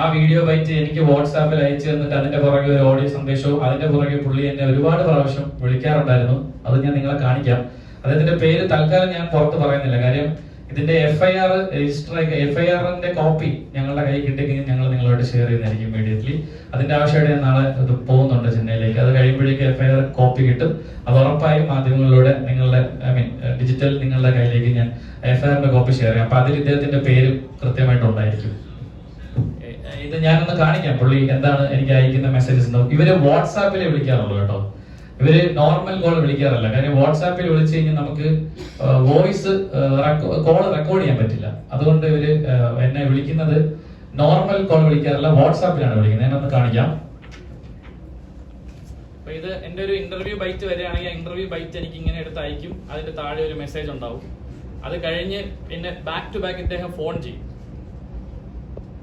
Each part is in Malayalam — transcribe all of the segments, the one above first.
ആ വീഡിയോ ബൈറ്റ് എനിക്ക് വാട്സാപ്പിൽ അയച്ചു തന്നിട്ട് അതിന്റെ പുറകെ ഒരു ഓഡിയോ സന്ദേശവും അതിന്റെ പുറകെ പുള്ളി എന്നെ ഒരുപാട് പ്രാവശ്യം വിളിക്കാറുണ്ടായിരുന്നു. അത് ഞാൻ നിങ്ങളെ കാണിക്കാം. അദ്ദേഹത്തിന്റെ പേര് തൽക്കാലം ഞാൻ പുറത്ത് പറയുന്നില്ല. കാര്യം ഇതിന്റെ F I R register F I ആറിന്റെ കോപ്പി ഞങ്ങളുടെ കയ്യിൽ കിട്ടിക്കഴിഞ്ഞാൽ ഞങ്ങൾ നിങ്ങളോട് ഷെയർ ചെയ്യുന്നതായിരിക്കും ഇമ്മീഡിയറ്റ്ലി അതിന്റെ ആവശ്യമായിട്ട് നാളെ ഇത് പോകുന്നുണ്ട് ചെന്നൈയിലേക്ക്. അത് കഴിയുമ്പോഴേക്കും എഫ് ഐ ആർ കോപ്പി കിട്ടും. അത് ഉറപ്പായും മാധ്യമങ്ങളിലൂടെ നിങ്ങളുടെ ഐ മീൻ ഡിജിറ്റൽ നിങ്ങളുടെ കയ്യിലേക്ക് ഞാൻ എഫ് ഐ ആറിന്റെ കോപ്പി ഷെയർ ചെയ്യാം. അപ്പൊ അതിൽ ഇദ്ദേഹത്തിന്റെ പേര് കൃത്യമായിട്ടുണ്ടായിരിക്കും ഇത് ഞാനൊന്ന് കാണിക്കാം. പുള്ളി എന്താണ് എനിക്ക് അയക്കുന്ന മെസ്സേജസ് ഇവർ വാട്സാപ്പിൽ വിളിക്കാറുള്ളൂ കേട്ടോ. ഇവർ നോർമൽ കോൾ വിളിക്കാറില്ല. കാര്യം വാട്സാപ്പിൽ വിളിച്ചു കഴിഞ്ഞാൽ നമുക്ക് വോയിസ് കോൾ റെക്കോർഡ് ചെയ്യാൻ പറ്റില്ല. അതുകൊണ്ട് ഇവർ എന്നെ വിളിക്കുന്നത് നോർമൽ കോൾ വിളിക്കാറില്ല വാട്സാപ്പിലാണ് വിളിക്കുന്നത്. ഞാനൊന്ന് കാണിക്കാം. അപ്പൊ ഇത് എന്റെ ഒരു ഇന്റർവ്യൂ ബൈറ്റ് വരികയാണെങ്കിൽ ആ ഇന്റർവ്യൂ ബൈറ്റ് എനിക്ക് ഇങ്ങനെ എടുത്ത് അയക്കും. അതിന്റെ താഴെ ഒരു മെസ്സേജ് ഉണ്ടാവും. അത് കഴിഞ്ഞ് പിന്നെ ബാക്ക് ടു ബാക്ക് ഇദ്ദേഹം ഫോൺ ചെയ്യും.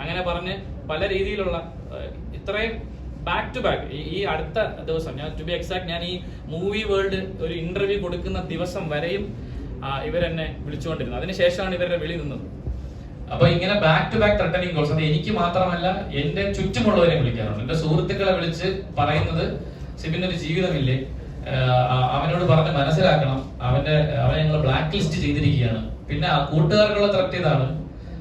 അങ്ങനെ പറഞ്ഞ് പല രീതിയിലുള്ള ഇത്രയും ബാക്ക് ടു ബാക്ക് ഈ അടുത്ത ദിവസം ഞാൻ ടു ബി എക്സാക്ട് ഞാൻ ഈ മൂവി വേൾഡ് ഒരു ഇന്റർവ്യൂ കൊടുക്കുന്ന ദിവസം വരെയും ഇവരെന്നെ വിളിച്ചുകൊണ്ടിരുന്നത് അതിനുശേഷമാണ് ഇവരുടെ വിളി നിന്നത്. അപ്പൊ ഇങ്ങനെ back to back threatening calls അത് എനിക്ക് മാത്രമല്ല എന്റെ ചുറ്റുമുള്ളവരെ വിളിക്കാറുണ്ട്. എന്റെ സുഹൃത്തുക്കളെ വിളിച്ച് പറയുന്നത് സിബിന്റെ ഒരു ജീവിതമില്ലേ അവനോട് പറഞ്ഞ് മനസ്സിലാക്കണം. അവന്റെ അവനെ ഞങ്ങൾ ബ്ലാക്ക് ലിസ്റ്റ് ചെയ്തിരിക്കുകയാണ്. പിന്നെ കൂട്ടുകാർക്കുള്ള ത്രട്ട് ഇതാണ്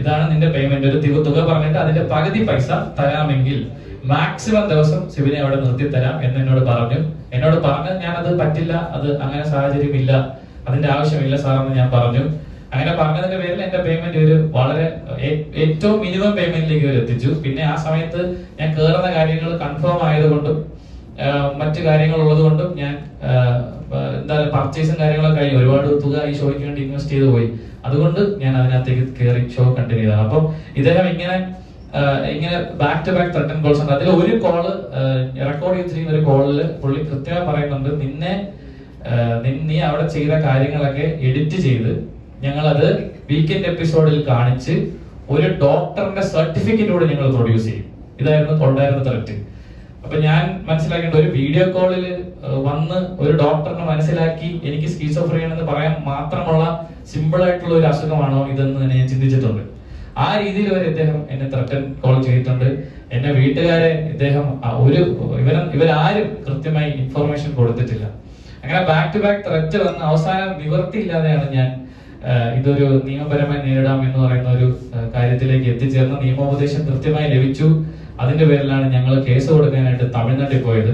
ഇതാണ് നിന്റെ പേയ്മെന്റ് ഒരു തിക തുക പറഞ്ഞിട്ട് അതിന്റെ പകുതി പൈസ തരാമെങ്കിൽ മാക്സിമം ദിവസം ശിവനെ അവിടെ നിർത്തി തരാം എന്ന് എന്നോട് പറഞ്ഞു. എന്നോട് പറഞ്ഞു ഞാൻ അത് പറ്റില്ല അത് അങ്ങനെ സാഹചര്യമില്ല അതിന്റെ ആവശ്യമില്ല സാറെന്ന് ഞാൻ പറഞ്ഞു. അങ്ങനെ പറഞ്ഞതിന്റെ പേരിൽ എന്റെ പേയ്മെന്റ് ഒരു വളരെ ഏറ്റവും മിനിമം പേയ്മെന്റിലേക്ക് ഇവർ എത്തിച്ചു. പിന്നെ ആ സമയത്ത് ഞാൻ കയറുന്ന കാര്യങ്ങൾ കൺഫേം ആയതുകൊണ്ടും മറ്റു കാര്യങ്ങൾ ഉള്ളതുകൊണ്ടും ഞാൻ എന്താ പർച്ചേസും കാര്യങ്ങളൊക്കെ കഴിഞ്ഞു ഒരുപാട് തുക ഈ ഷോയ്ക്ക് വേണ്ടി ഇൻവെസ്റ്റ് ചെയ്തു പോയി. അതുകൊണ്ട് ഞാൻ അതിനകത്തേക്ക് കയറി ഷോ കണ്ടിന്യൂ ചെയ്തതാണ്. അപ്പം ഇദ്ദേഹം ഇങ്ങനെ ഇങ്ങനെ back to back threaten calls ഉണ്ട്. അതിൽ ഒരു കോൾ റെക്കോർഡ് ചെയ്തിരിക്കുന്ന ഒരു കോളിൽ പുള്ളി കൃത്യമായി പറയുന്നുണ്ട് നിന്നെ നീ അവിടെ ചെയ്ത കാര്യങ്ങളൊക്കെ എഡിറ്റ് ചെയ്ത് ഞങ്ങളത് വീക്കെൻഡ് എപ്പിസോഡിൽ കാണിച്ച് ഒരു ഡോക്ടറിന്റെ സർട്ടിഫിക്കറ്റ് കൂടെ ഞങ്ങൾ പ്രൊഡ്യൂസ് ചെയ്യും. ഇതായിരുന്നു ഉണ്ടായിരുന്ന ത്രെറ്റ് അപ്പൊ ഞാൻ മനസ്സിലാക്കേണ്ട ഒരു വീഡിയോ കോളിൽ വന്ന് ഒരു ഡോക്ടറിനെ മനസ്സിലാക്കി എനിക്ക് സ്കീസോഫ്രീൻ എന്ന് പറയാൻ മാത്രമുള്ള സിമ്പിൾ ആയിട്ടുള്ള ഒരു അസുഖമാണോ ഇതെന്ന് തന്നെ ഞാൻ ചിന്തിച്ചിട്ടുണ്ട്. ആ രീതിയിൽ വരെ ഇദ്ദേഹം എന്നെ ത്രട്ടൻ കോൾ ചെയ്തിട്ടുണ്ട്. എന്നെ വീട്ടുകാരെ ഇദ്ദേഹം ഒരു ഇവര ഇവരാരും കൃത്യമായി ഇൻഫർമേഷൻ കൊടുത്തിട്ടില്ല. അങ്ങനെ ബാക്ക് ടു ബാക്ക് ത്രെറ്റ് വന്ന് അവസാനം നിവർത്തിയില്ലാതെയാണ് ഞാൻ ഇതൊരു നിയമപരമായി നേരിടാം എന്ന് പറയുന്ന ഒരു കാര്യത്തിലേക്ക് എത്തിച്ചേർന്ന നിയമോപദേശം കൃത്യമായി ലഭിച്ചു. അതിന്റെ പേരിലാണ് ഞങ്ങൾ കേസ് കൊടുക്കാനായിട്ട് തമിഴ്നാട്ടിൽ പോയത്.